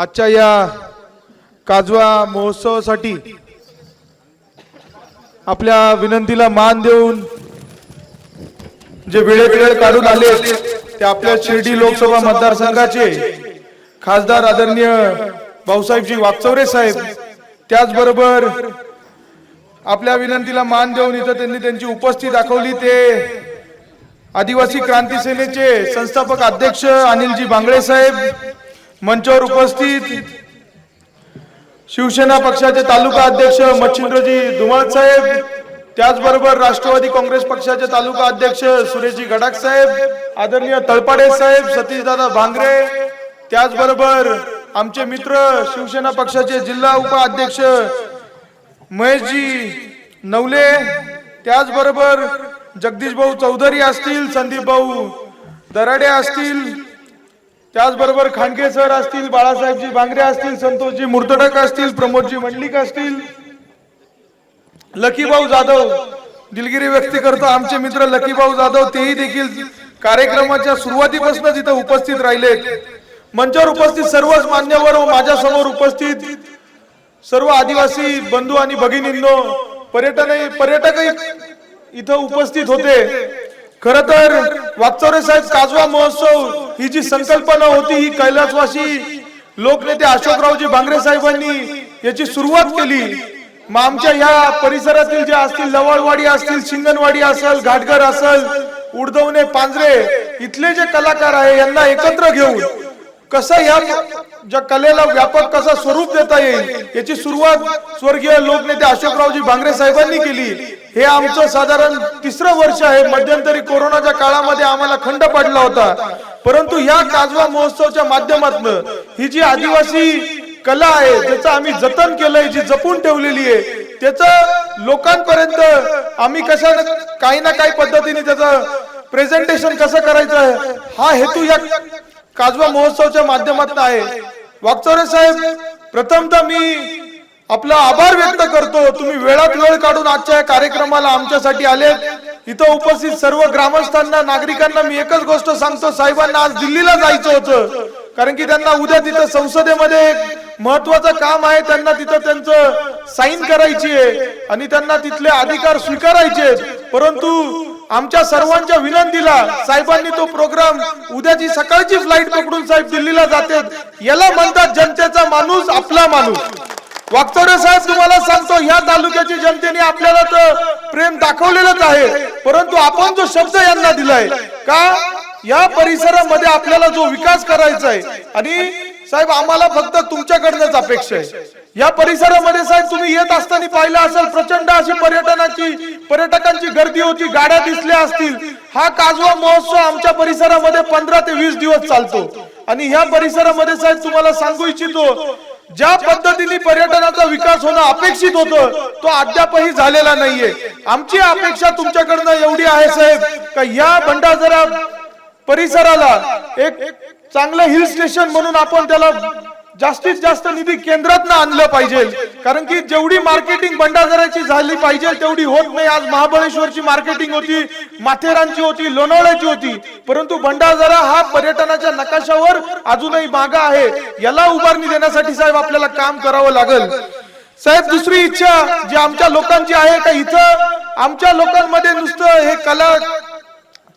आजच्या या काजवा महोत्सवासाठी आपल्या विनंतीला मान देऊन जे वेळेत वेळ काढून आले ते आपल्या शिर्डी लोकसभा मतदारसंघाचे खासदार आदरणीय भाऊसाहेबजी वाकचौरे साहेब त्याचबरोबर आपल्या विनंतीला मान देऊन इथं त्यांनी त्यांची उपस्थिती दाखवली. ते आदिवासी क्रांती सेनेचे संस्थापक अध्यक्ष अनिलजी बांगडे साहेब मंचावर उपस्थित शिवसेना पक्षाचे तालुका अध्यक्ष मच्छिंद्रजी धुमाळ साहेब त्याचबरोबर राष्ट्रवादी काँग्रेस पक्षाचे तालुका अध्यक्ष सुरेशजी गडाख साहेब आदरणीय तळपाडे साहेब सतीशदादा भांगरे त्याचबरोबर आमचे मित्र शिवसेना पक्षाचे जिल्हा उपाध्यक्ष महेशजी नवले त्याचबरोबर जगदीश भाऊ चौधरी असतील संदीप भाऊ दराडे असतील त्याचबरोबर खांडके सर असतील बाळासाहेबजी बांगरे असतील संतोषजी मुर्तडक असतील प्रमोदजी मंडलिक असतील लकीभाऊ जाधव दिलगिरी व्यक्त करतो आमचे मित्र लकीभाऊ जाधव तेही देखील कार्यक्रमाच्या सुरुवातीपासून तिथे उपस्थित राहिलेत. मंचावर उपस्थित सर्वच मान्यवर व माझ्यासमोर उपस्थित सर्व आदिवासी बंधू आणि भगिनींनो पर्यटन पर्यटकही इथं उपस्थित होते. खर तर वाकचौरे साहेब काजवा महोत्सव ही जी संकल्पना होती ही कैलासवासी लोकनेते अशोकरावजी भांगरे साहेबांनी याची सुरुवात केली. मग आमच्या ह्या परिसरातील जे असतील लवळवाडी असतील शिंगणवाडी असेल घाटघर असेल उडदवणे पांजरे इथले जे कलाकार आहे यांना एकत्र घेऊन कसं या ज्या कलेला व्यापक कसा स्वरूप देता येईल याची सुरुवात स्वर्गीय लोकनेते अशोकरावजी भांगरे साहेबांनी केली. हे आमचं साधारण तिसरं वर्ष आहे. मध्यंतरी कोरोनाच्या काळामध्ये आम्हाला खंड पडला होता. परंतु या काजवा महोत्सवच्या माध्यमातून ही जी आदिवासी कला आहे त्याचं आम्ही जतन केलंय जी जपून ठेवलेली आहे त्याचं लोकांपर्यंत आम्ही कशा काही ना काही पद्धतीने त्याचं प्रेझेंटेशन कसं करायचं आहे हा हेतू या काजवा महोत्सवच्या माध्यमातून आहे. वागचौरे साहेब प्रथमतः मी आपला आभार व्यक्त करतो. तुम्ही वेळात वेळ काढून आजच्या या कार्यक्रमाला आमच्यासाठी आलेत. इथं उपस्थित सर्व ग्रामस्थांना नागरिकांना मी एकच गोष्ट सांगतो. साहेबांना आज दिल्लीला जायचं होतं. कारण की त्यांना उद्या तिथं संसदेमध्ये एक महत्वाचं काम आहे. त्यांना तिथं त्यांचं साईन करायची आहे. आणि त्यांना तिथले अधिकार स्वीकारायचे परंतु आमच्या सर्वांच्या विनंतीला साहेबांनी तो प्रोग्राम उद्याची सकाळची फ्लाईट पकडून साहेब दिल्लीला जातात. याला म्हणतात जनतेचा माणूस आपला माणूस. वागचौरे साहेब तुम्हाला सांगतो ह्या तालुक्याची जनतेने आपल्याला तर प्रेम दाखवलेलंच आहे. परंतु आपण जो शब्द यांना दिलाय का या परिसरामध्ये आपल्याला जो विकास करायचा आहे आणि साहेब आम्हाला फक्त तुमच्याकडनंच अपेक्षा आहे. या परिसरामध्ये साहेब तुम्ही येत असताना पाहिलं असेल प्रचंड अशी पर्यटनाची पर्यटकांची गर्दी होती गाड्या दिसल्या असतील. हा काजवा महोत्सव आमच्या परिसरामध्ये पंधरा ते वीस दिवस चालतो. आणि ह्या परिसरामध्ये साहेब तुम्हाला सांगू इच्छितो ज्या पद्धतीने पर्यटनाचा विकास होणं अपेक्षित होतं तो अद्यापही झालेला नाहीये. आमची अपेक्षा तुमच्याकडनं एवढी आहे साहेब का या भंडारदरा परिसराला एक चांगलं हिल स्टेशन म्हणून आपण त्याला जास्तीत जास्त निधी केंद्रात आणलं पाहिजे. कारण की जेवढी मार्केटिंग भंडारदऱ्याची झाली पाहिजे तेवढी होत नाही. आज महाबळेश्वरची मार्केटिंग होती माथेरानची होती लोणावळ्याची होती. परंतु भंडारदरा हा पर्यटनाच्या नकाशावर अजूनही मागा आहे. याला उभारणी देण्यासाठी साहेब आपल्याला काम करावं लागेल. साहेब दुसरी इच्छा जी आमच्या लोकांची आहे का इथं आमच्या लोकांमध्ये नुसतं हे कला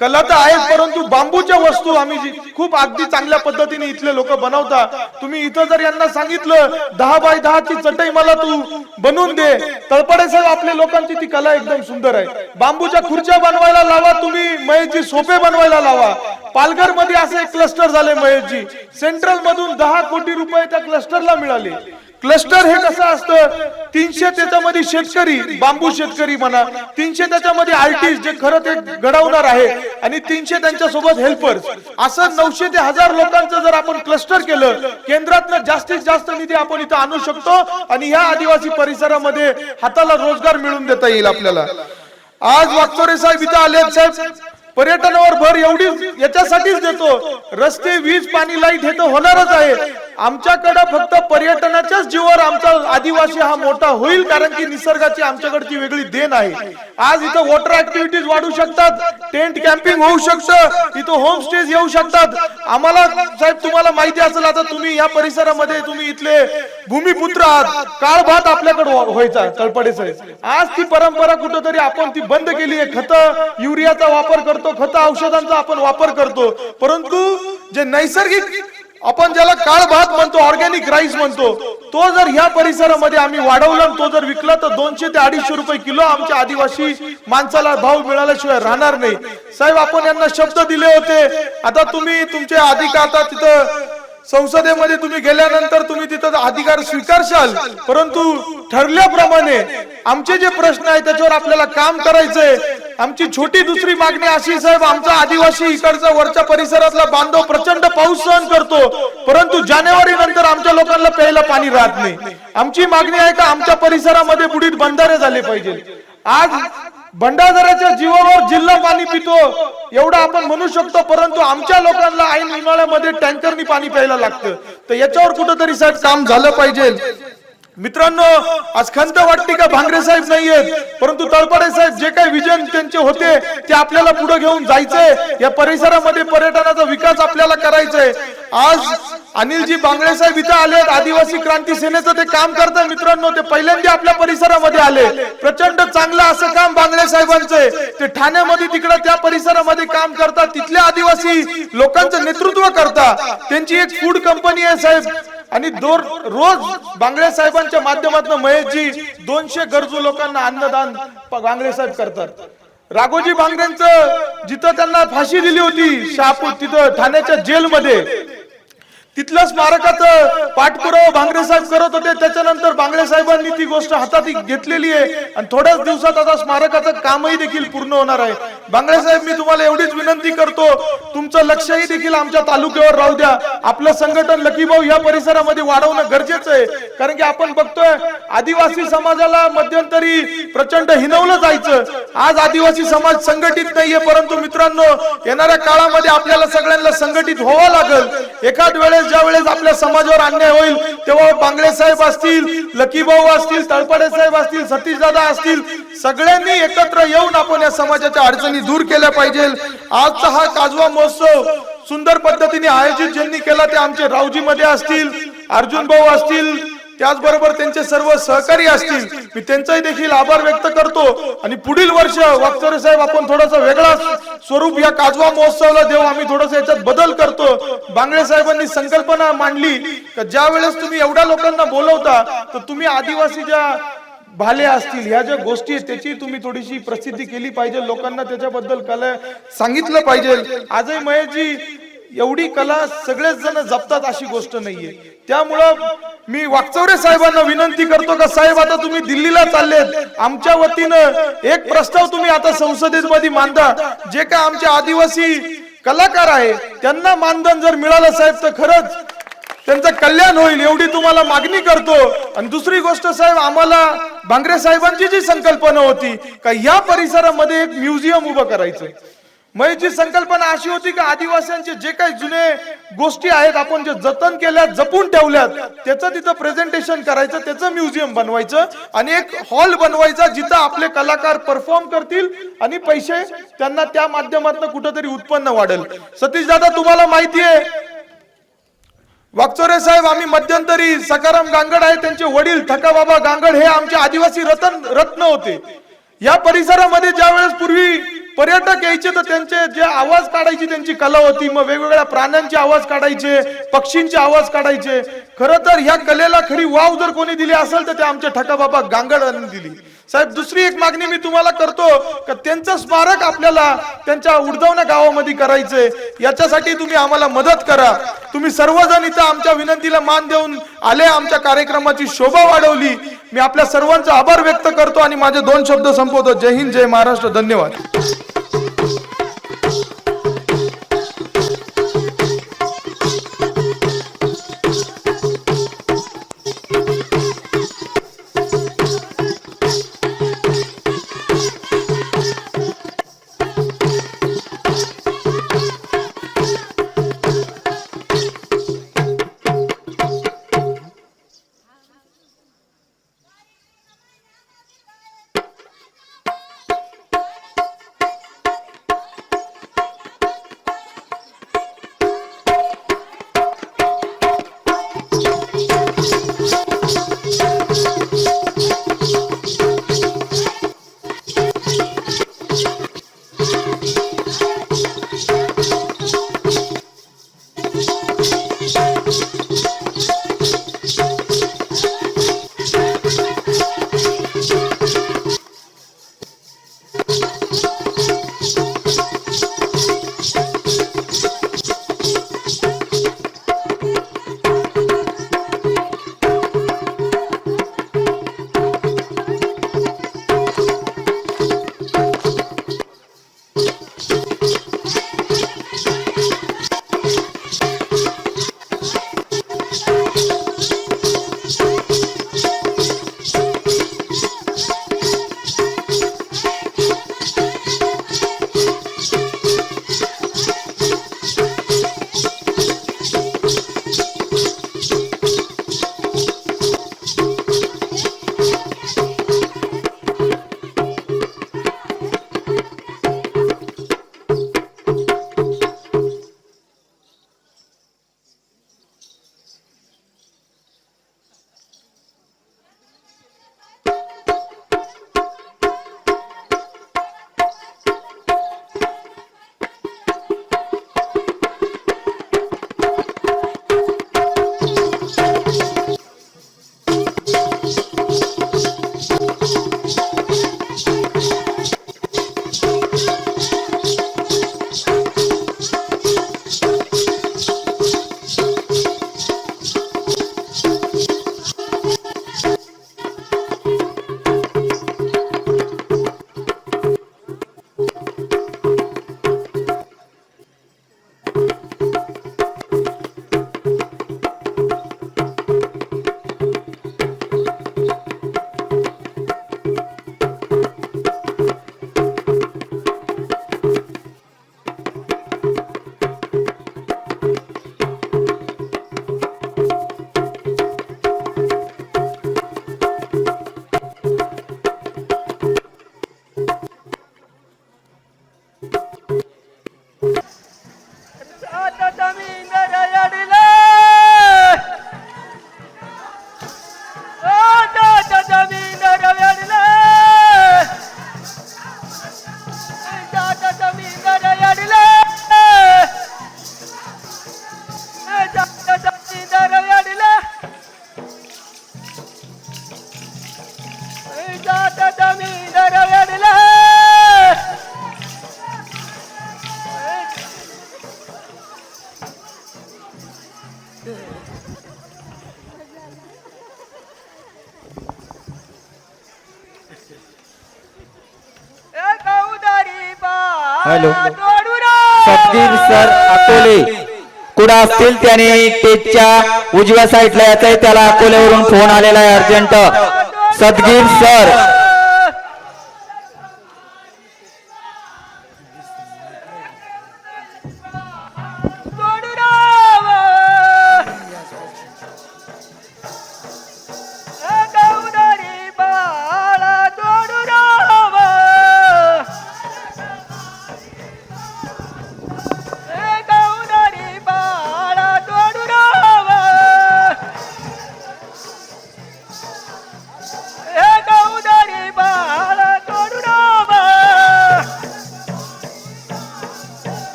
कला तर आहेत परंतु बांबूच्या वस्तू आम्ही जी- खूप अगदी चांगल्या पद्धतीने इथले लोक बनवता तुम्ही इथं जर यांना सांगितलं दहा बाय दहाची चटई मला तू बनवून दे तळपडे साहेब आपल्या लोकांची ती कला एकदम सुंदर आहे. बांबूच्या खुर्च्या बनवायला लावा तुम्ही महेशजी सोपे बनवायला लावा. पालघरमध्ये असे क्लस्टर झाले महेशजी. सेंट्रल मधून दहा कोटी रुपये त्या क्लस्टरला मिळाले. क्लस्टर हे कसं असतं? तीनशे त्याच्यामध्ये शेतकरी बांबू शेतकरी म्हणा तीनशे त्याच्यामध्ये आर्टिस्ट जे खरं ते घडवणार आहे आणि तीनशे त्यांच्यासोबत हेल्पर्स असं नऊशे ते हजार लोकांचं जर आपण क्लस्टर केलं केंद्रातनं जास्तीत जास्त निधी आपण इथं आणू शकतो आणि ह्या आदिवासी परिसरामध्ये हाताला रोजगार मिळवून देता येईल आपल्याला. आज वागचोरे साहेब इथं आले साहेब. पर्यटनावर भर एवढीच याच्यासाठीच देतो. रस्ते वीज पाणी लाइट हे तर होणारच आहे आमच्याकडे फक्त पर्यटनाच्याच जीवावर आमचा आदिवासी हा मोठा होईल कारण की निसर्गाची आमच्याकडची वेगळी देण आहे. आज इथं वॉटर ऍक्टिव्हिटीज वाढू शकतात टेंट कॅम्पिंग होऊ शकतं इथं होम स्टेज येऊ शकतात. आम्हाला साहेब तुम्हाला माहिती असेल आता तुम्ही या परिसरामध्ये तुम्ही इथले भूमिपुत्र आहात. काळ भात आपल्याकडे व्हायचा तळपडे साहेब आज ती परंपरा कुठंतरी आपण ती बंद केली आहे. खत युरियाचा वापर करतो. खत औषधांचा आपण वापर करतो. परंतु जे नैसर्गिक आपण ज्याला काळ भात म्हणतो ऑर्गॅनिक राईस म्हणतो तो जर ह्या परिसरामध्ये आम्ही वाढवला तो जर विकला तर दोनशे ते अडीचशे रुपये किलो आमच्या आदिवासी माणसाला भाव मिळाल्याशिवाय राहणार नाही. साहेब आपण यांना शब्द दिले होते. आता तुम्ही तुमचे अधिकार आता तिथं संसदेमध्ये तुम्ही गेल्यानंतर तुम्ही तिथं अधिकार स्वीकारशाल. परंतु ठरल्याप्रमाणे आमचे जे प्रश्न आहेत त्याच्यावर आपल्याला काम करायचंय. आमची छोटी दुसरी मागणी अशी साहेब आमचा आदिवासी इकडचा वरच्या परिसरातला बांधव प्रचंड पाऊस सहन करतो. परंतु जानेवारी नंतर आमच्या लोकांना प्यायला पाणी राहत नाही. आमची मागणी आहे का आमच्या परिसरामध्ये बुडीत बंधारे झाले पाहिजे आज भंडारदऱ्याच्या जीवावर जिल्हा पाणी पितो. एवढं आपण म्हणू शकतो परंतु आमच्या लोकांना ऐन उन्हाळ्यामध्ये टँकरनी पाणी प्यायला लागतं. तर याच्यावर कुठंतरी साहेब काम झालं पाहिजे. मित्रांनो आज खंत वाटते का? भांगरे साहेब नाहीयेत. परंतु तळपडे साहेब जे काही विजन त्यांचे होते ते आपल्याला पुढे घेऊन जायचंय. या परिसरामध्ये पर्यटनाचा विकास आपल्याला करायचंय. आज अनिलजी बांगडे साहेब इथं आले आदिवासी क्रांती सेनेचं ते काम करतात मित्रांनो. ते पहिल्यांदा आपल्या परिसरामध्ये आले. प्रचंड चांगलं असं काम बांगडे साहेबांचं ते ठाण्यामध्ये तिकडे त्या परिसरामध्ये काम करतात. तिथल्या आदिवासी लोकांचं नेतृत्व करतात. त्यांची एक फूड कंपनी आहे साहेब. आणि दर रोज बांगडे साहेबांच्या माध्यमातून महेशजी दोनशे गरजू लोकांना अन्नदान बांगडे साहेब करतात. राघोजी बांगड्यांचं जिथं त्यांना फाशी दिली होती शहापूर तिथं ठाण्याच्या जेलमध्ये तिथलं स्मारकाचं पाठपुरावा भांगरे साहेब करत होते. त्याच्यानंतर बांगडे साहेबांनी ती गोष्ट हातात घेतलेली आहे. आणि थोड्याच दिवसात आता स्मारकाचं कामही देखील पूर्ण होणार आहे. बांगडे साहेब मी तुम्हाला एवढीच विनंती करतो. तुमचं लक्षही देखील आमच्या तालुक्यावर राहू द्या. आपलं संघटन लकीभाऊ या परिसरामध्ये वाढवणं गरजेचं आहे. कारण की आपण बघतोय आदिवासी समाजाला मध्यंतरी प्रचंड हिनवलं जायचं. आज आदिवासी समाज संघटित नाहीये. परंतु मित्रांनो येणाऱ्या काळामध्ये आपल्याला सगळ्यांना संघटित व्हावं लागल. एखाद वेळेस ज्या वेळेस आपल्या समाजावर अन्याय होईल तेव्हा बांगडे साहेब असतील लकीभाऊ असतील तळपडे साहेब असतील सतीश दादा असतील सगळ्यांनी एकत्र येऊन आपण या समाजाच्या अडचणी दूर केल्या पाहिजे. आजचा हा काजवा महोत्सव सुंदर पद्धतीने आयोजित ज्यांनी केला ते आमचे रावजी मध्ये असतील अर्जुन भाऊ असतील त्याचबरोबर त्यांचे सर्व सहकारी असतील मी त्यांचाही देखील आभार व्यक्त करतो. आणि पुढील वर्ष वागचोरे साहेब आपण थोडासा वेगळा स्वरूप या काजवा महोत्सवाला देऊ. आम्ही थोडस याच्यात बदल करतो. बांगडे साहेबांनी संकल्पना मांडली का ज्या वेळेस तुम्ही एवढ्या लोकांना बोलवता तर तुम्ही आदिवासी ज्या भाले असतील ह्या ज्या गोष्टी आहेत त्याची तुम्ही थोडीशी प्रसिद्धी केली पाहिजे. लोकांना त्याच्याबद्दल कला सांगितलं पाहिजे. आजही महेशजी एवढी कला सगळेच जण जपतात अशी गोष्ट नाहीये. त्यामुळं मी वाकचौरे साहेबांना विनंती करतो का साहेब आता तुम्ही दिल्लीला चाललेत. आमच्या वतीनं एक प्रस्ताव तुम्ही आता संसदेमध्ये मांडा. जे काय आमचे आदिवासी कलाकार आहे त्यांना मानधन जर मिळालं साहेब तर खरंच त्यांचं कल्याण होईल एवढी तुम्हाला मागणी करतो. आणि दुसरी गोष्ट साहेब आम्हाला भांगरे साहेबांची जी संकल्पना होती का या परिसरामध्ये एक म्युझियम उभं करायचं मयची संकल्पना अशी होती की आदिवासींचे जे काही जुने गोष्टी आहेत आपण जे जतन केल्यात जपून ठेवल्यात त्याचं तिथं प्रेझेंटेशन करायचं त्याचं म्युझियम बनवायचं आणि एक हॉल बनवायचा जिथं आपले कलाकार परफॉर्म करतील आणि पैसे त्यांना त्या माध्यमातून कुठंतरी उत्पन्न वाढेल. सतीश दादा तुम्हाला माहिती आहे वागचोरे साहेब आम्ही मध्यंतरी सकाराम गांगड आहे त्यांचे वडील थकाबाबा गांगड हे आमचे आदिवासी रतन रत्न होते. या परिसरामध्ये ज्या वेळेस पूर्वी पर्यटक यायचे तर त्यांचे जे आवाज काढायची त्यांची कला होती. मग वेगवेगळ्या प्राण्यांचे आवाज काढायचे पक्षींचे आवाज काढायचे. खरं तर ह्या कलेला खरी वाव जर कोणी दिली असेल तर ते आमच्या ठकाबाबा गांगडांनी दिली. साहेब दुसरी एक मागणी मी तुम्हाला करतो का त्यांचं स्मारक आपल्याला त्यांच्या उडदवण्या गावामध्ये करायचंय याच्यासाठी तुम्ही आम्हाला मदत करा. तुम्ही सर्वजण इथं आमच्या विनंतीला मान देऊन आले आमच्या कार्यक्रमाची शोभा वाढवली. मी आपल्या सर्वांचा आभार व्यक्त करतो आणि माझे दोन शब्द संपवतो. जय हिंद जय महाराष्ट्र. धन्यवाद. ஆட்ட தமிழ் இந்த हॅलो. सदगीर सर अकोले. कुठं असतील त्याने? टेजच्या उजव्या साईडला यायचं त्याला अकोल्यावरून फोन आलेला आहे अर्जंट. सदगीर सर.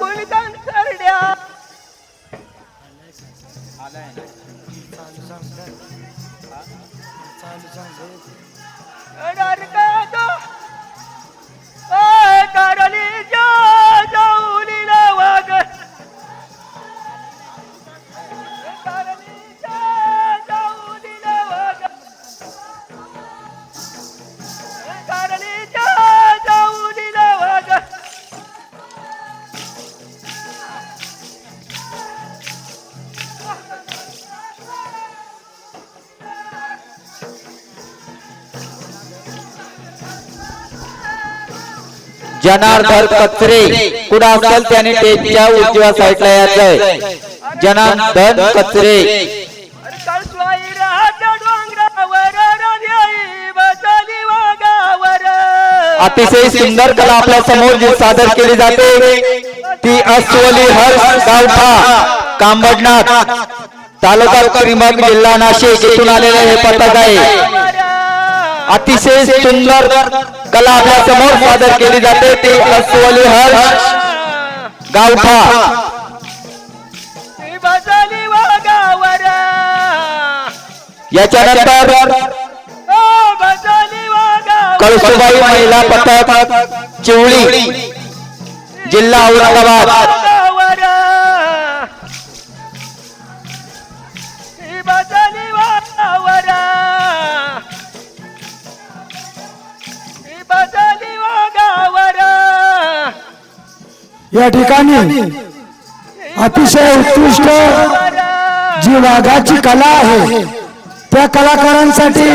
गुणगान करड्या चालू चांगलं जनार्दन कचरे कुठं असेल त्याने स्टेजच्या उजव्या साईडला यायचं आहे जनार्दन कचरे अतिशय सुंदर कला आपल्यासमोर जी सादर केली जाते. ती अस्वली हर्ष गावठा कांबडनाथ तालुका त्रिमग जिल्हा नाशिक येथून आलेले हे पथक आहे. अतिशय सुंदर कला आपल्या समोर सादर केली जाते ती अस्वली हर्ष। गावठा याच्यानंतर कळसुबाई महिला पथक चिवळी जिल्हा औरंगाबाद। हो या ठिकाणी अतिशय उत्कृष्ट जी वाघाची कला आहे त्या कलाकारांसाठी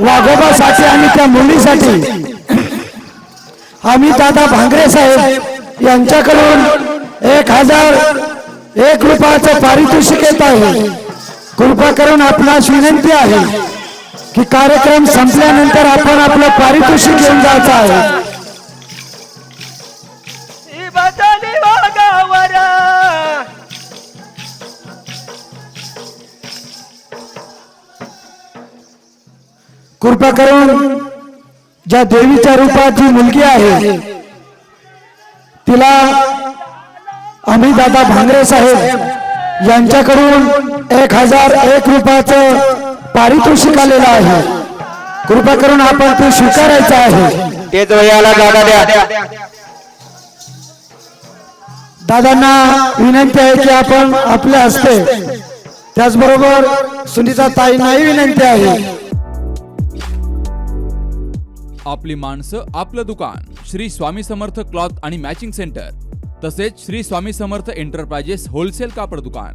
वाघोबासाठी आणि त्या मुलीसाठी आम्ही दादा भांगरे साहेब यांच्याकडून एक हजार एक रुपयाचं पारितोषिक येत आहे. कृपा करून आपणास विनंती आहे की कार्यक्रम संपल्यानंतर आपण आपलं पारितोषिक घेऊन जायचं आहे. कृपा करून ज्या देवीच्या रूपात जी मुलगी आहे तिला आम्ही दादा भांगरे साहेब यांच्याकडून एक हजार एक रुपयाचं पारितोषिक आलेलं आहे. कृपा करून आपण ते स्वीकारायचं आहे. तेच वयाला जागा द्या. दादांना विनंती आहे की आपण आपल्या हस्ते त्याचबरोबर सुनीता ताईंनाही विनंती आहे. आपली माणसं आपलं दुकान श्री स्वामी समर्थ क्लॉथ आणि मॅचिंग सेंटर तसेच श्री स्वामी समर्थ एंटरप्राइजेस होलसेल कापड दुकान.